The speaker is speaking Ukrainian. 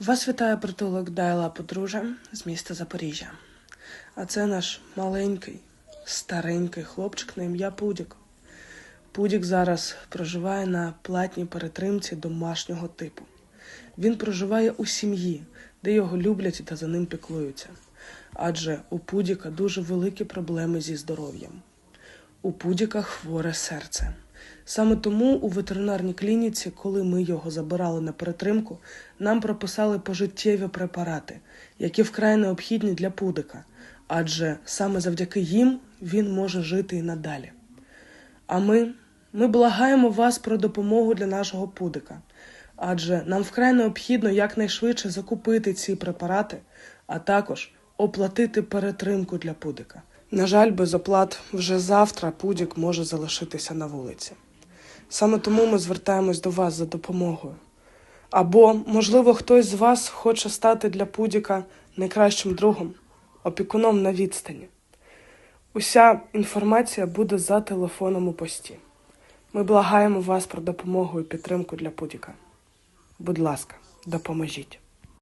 Вас вітає притулок Дайла Подружжя з міста Запоріжжя. А це наш маленький, старенький хлопчик на ім'я Пудік. Пудік зараз проживає на платній перетримці домашнього типу. Він проживає у сім'ї, де його люблять та за ним піклуються. Адже у Пудіка дуже великі проблеми зі здоров'ям. У Пудіка хворе серце. Саме тому у ветеринарній клініці, коли ми його забирали на перетримку, нам прописали пожиттєві препарати, які вкрай необхідні для Пудика, адже саме завдяки їм він може жити і надалі. А ми, ми благаємо вас про допомогу для нашого Пудика, адже нам вкрай необхідно якнайшвидше закупити ці препарати, а також оплатити перетримку для Пудика. На жаль, без оплат вже завтра Пудік може залишитися на вулиці. Саме тому ми звертаємось до вас за допомогою. Або, можливо, хтось з вас хоче стати для Пудіка найкращим другом, опікуном на відстані. Уся інформація буде за телефоном у пості. Ми благаємо вас про допомогу і підтримку для Пудіка. Будь ласка, допоможіть.